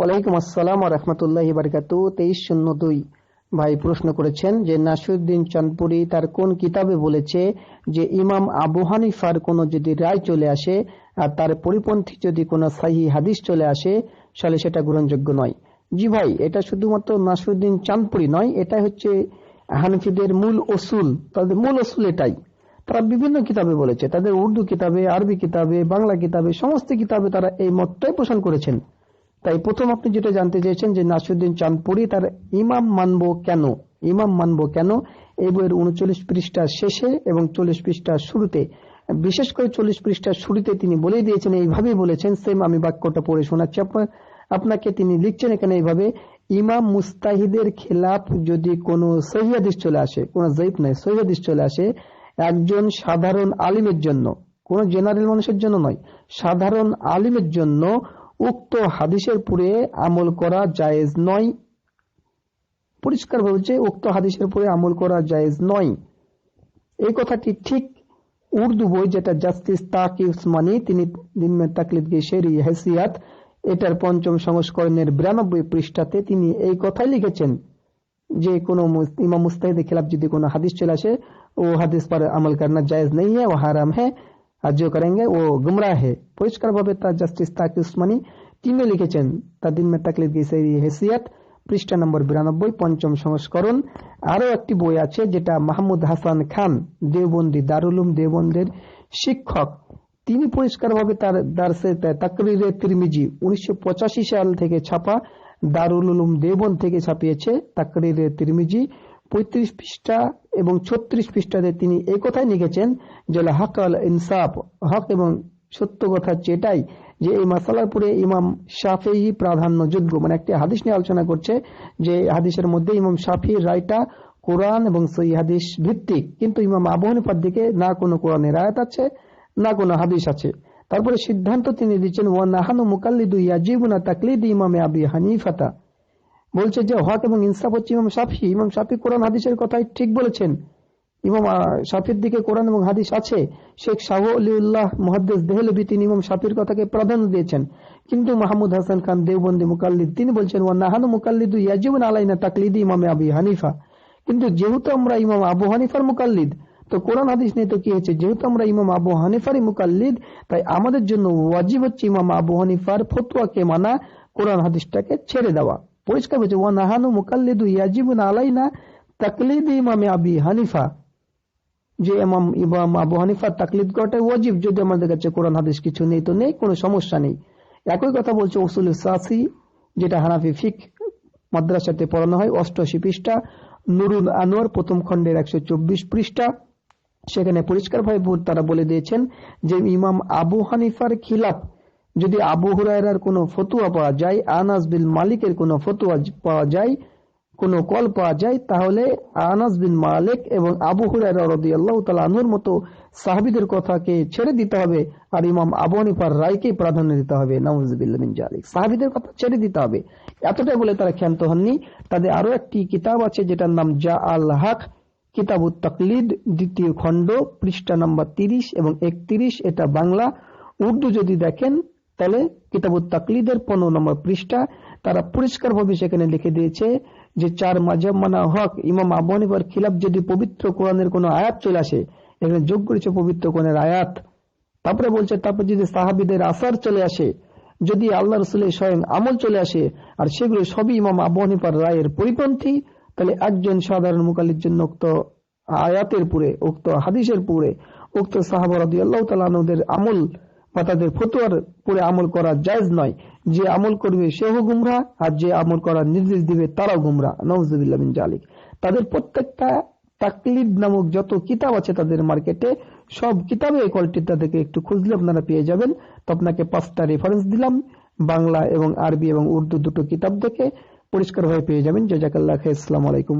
ওয়ালাইকুম আসসালাম রহমতুল্লাহ বারকাতু। তেইশ শূন্য দুই। ভাই প্রশ্ন করেছেন যে, নাসিরুদ্দিন চাঁদপুরি তার কোন কিতাবে বলেছে যে, ইমাম আবু হানিফার কোনো যদি রায় চলে আসে, আর তার পরিপন্থী যদি কোনো সাহি হাদিস চলে আসে, তাহলে সেটা গ্রহণযোগ্য নয়। জি ভাই, এটা শুধুমাত্র নাসিরুদ্দিন চাঁদপুরি নয় এটা হচ্ছে হানিফিদের মূল অসুল তাদের মূল অসুল এটাই। তারা বিভিন্ন কিতাবে বলেছে, তাদের উর্দু কিতাবে, আরবি কিতাবে, বাংলা কিতাবে, সমস্ত কিতাবে তারা এই মতটাই পোষণ করেছেন। তাই প্রথম আপনি যেটা জানতে চেয়েছেন যে নাসিরুদ্দিন চাঁদপুরি তার ইমাম মানব কেন? ইমাম মানব কেন? এই বইয়ের উনচল্লিশ পৃষ্ঠা শেষে এবং চল্লিশ পৃষ্ঠা শুরুতে। বিশেষ করে চল্লিশ পৃষ্ঠার শুরুতে তিনি বলেই দিয়েছেন, এইভাবেই বলেছেন, সেম আমি বাক্যটা পড়ে শোনাচ্ছি। আপনাকে তিনি লিখছেন এখানে এইভাবে, ইমাম মুস্তাহিদের খেলাফ যদি কোনো সহিদিস চলে আসে, কোন জৈব নয় সহিদিস চলে আসে একজন সাধারণ আলিমের জন্য, কোন জেনারেল মানুষের জন্য নয়, সাধারণ আলিমের জন্য উক্ত হাদিসের পুরে আমল করা জায়েজ নয়। পরিষ্কার বলছে উক্ত হাদিসের পরে আমল করা জায়েজ নয়। এই কথাটি ঠিক উর্দু বই যেটা জাস্টিস তাক ইউসমানি তিনি তাকলিদকে শেরি হেসিয়াত, এটার পঞ্চম সংস্করণের বিরানব্বই পৃষ্ঠাতে তিনি এই কথাই লিখেছেন। যে কোন ইমাম মুস্তাহিদের খেলাফ যদি কোনো হাদিস চলে আসে, ও হাদিস পরে আমল করার জায়েজ নেই হ্যাঁ ও হারাম হ্যাঁ আর যে করেঙ্গে ও গুমরাহ হে পরিষ্কার ভাবে তার জাস্টিস তাকি উসমানী তিনি লিখেছেন তার দিন মে হেসিয়াত পৃষ্ঠা নম্বর বিরানব্বই পঞ্চম সংস্করণ আরও একটি বই আছে যেটা মাহমুদ হাসান খান দেওবন্দি দারুলুম দেওবন্দের শিক্ষক তিনি পরিষ্কারভাবে তার দার্সে তাকরিরে তিরমিজি উনিশশো পঁচাশি সাল থেকে ছাপা দারুল উলুম দেওবন্দ থেকে ছাপিয়েছে তাকরিরে তিরমিজি পঁয়ত্রিশ পৃষ্ঠা এবং ছত্রিশ পৃষ্ঠাতে তিনি এই কথাই লিখেছেন যে হক আল ইনসাফ হক এবং সত্য কথা চেটাই যে, এই মাসালার পরে ইমাম শাফি প্রাধান্যযোগ্য। মানে একটি হাদিস নিয়ে আলোচনা করছে যে, হাদিসের মধ্যে ইমাম শাফির রায়টা কোরআন এবং সই হাদিস ভিত্তিক। কিন্তু ইমাম আবু হানিফার দিকে না কোনো কোরআনের আয়াত আছে, না কোনো হাদিস আছে। তারপরে সিদ্ধান্ত তিনি দিচ্ছেন, ওয়া নাহানু মুকাল্লিদু ইয়াজিবুনা তাকলিদ ইমামে আবি হানিফাতা বলছে যে হক এবং ইনসাফ হচ্ছে ইমাম সাফি ইমাম সাফি কোরআন হাদিসের কথাই ঠিক বলেছেন। ইমাম সাফির দিকে কোরআন এবং হাদিস আছে। শেখ শাহ আলিউল্লাহ মহাদ্দেস দেহলবি তিনি ইমাম সাফির কথাকে প্রাধান্য দিয়েছেন। কিন্তু মাহমুদ হাসান খান দেওবন্দি মুকাল্লিদ, তিনি বলছেন ও নাহানু মুকাল্লিদু ইয়াজিবুন আলাইনা তাকলিদি ইমামে আবি হানিফা। কিন্তু যেহেতু আমরা ইমাম আবু হানিফার মুকাল্লিদ, তো কোরআন হাদিস নিয়ে তো কি হয়েছে? যেহেতু আমরা ইমাম আবু হানিফারই মুকাল্লিদ, তাই আমাদের জন্য ওয়াজিব হচ্ছে ইমাম আবু হানিফার ফতুয়াকে মানা, কোরআন হাদিসটাকে ছেড়ে দেওয়া। পরিষ্কার হয়েছে ওয়া নাহানু মুকাল্লিদু ইয়াজিবুন আলাইনা তাকলিদ ইমামে আবি হানিফা যে ইমাম ইমাম আবু হানিফা তাকলিদ করাটাই ওয়াজিব যদি আমাদের কাছে কোরআন হাদিস কিছু নেই তো নেই, কোনো সমস্যা নেই। একই কথা বলছে ওসুল সাসি, যেটা হানাফি ফিক মাদ্রাসাতে পড়ানো হয়, অষ্টআশি পৃষ্ঠা, নুরুল আনোয়ার প্রথম খণ্ডের একশো চব্বিশ পৃষ্ঠা। সেখানে পরিষ্কার ভাবে তারা বলে দিয়েছেন যে, ইমাম আবু হানিফার খিলাফ যদি আবু হুরায়রার কোনো ফতুয়া পাওয়া যায়, আনাস বিল মালিকের কোনো ফতুয়া পাওয়া যায়, কোনো কল পাওয়া যায়, তাহলে আনাস বিন মালিক এবং আবু হুরায়রা মতো সাহাবিদের কথাকে ছেড়ে দিতে হবে আর ইমাম আবু হানিফার রায়কে প্রাধান্য দিতে হবে। নওয়াজবিন জালিক সাহাবিদের কথা ছেড়ে দিতে হবে। এতটাই বলে তারা ক্ষান্ত হননি। তাদের আরও একটি কিতাব আছে যেটার নাম জা আল হক, কিতাব তকলিদ, দ্বিতীয় খণ্ড, পৃষ্ঠা নম্বর তিরিশ এবং একত্রিশ। এটা বাংলা। উর্দু যদি দেখেন তাহলে কিতাব তাকলিদের পনেরো নম্বর পৃষ্ঠা, তারা পরিষ্কার ভাবে সেখানে লিখে দিয়েছে যে চার মাজাব মানা হক, ইমাম আবু হানিফার খিলাফ যদি পবিত্র কোরআনের কোন আয়াত চলে আসে, এখানে যোগ করেছে পবিত্র কোরআনের আয়াত। তারপরে বলছে, তারপর যদি সাহাবিদের আসার চলে আসে, যদি আল্লাহ রসুলের স্বয়ং আমল চলে আসে, আর সেগুলো সবই ইমাম আবু হানিফার রায়ের পরিপন্থী, তাহলে একজন সাধারণ মুকালির জন্য উক্ত আয়াতের পুরে, উক্ত হাদিসের পুরে, উক্ত সাহাবারদি আল্লাহ তালাদের আমল বা তাদের ফতুয়ার পুরে আমল করা জায়জ নয়। যে আমল করবে সেও গুমরা আর যে আমল করার নির্দেশ দিবে তারাও গুমরা নওয়াজবিল্লা বিন জালিক। তাদের প্রত্যেকটা তাকলিদ নামক যত কিতাব আছে তাদের মার্কেটে, সব কিতাবে এই কোয়ালিটি তাদেরকে একটু খুঁজলে আপনারা পেয়ে যাবেন। তো আপনাকে পাঁচটা রেফারেন্স দিলাম, বাংলা এবং আরবি এবং উর্দু দুটো কিতাব দেখে পরিষ্কারভাবে পেয়ে যাবেন। জাজাকাল্লাহ আসসালামু আলাইকুম।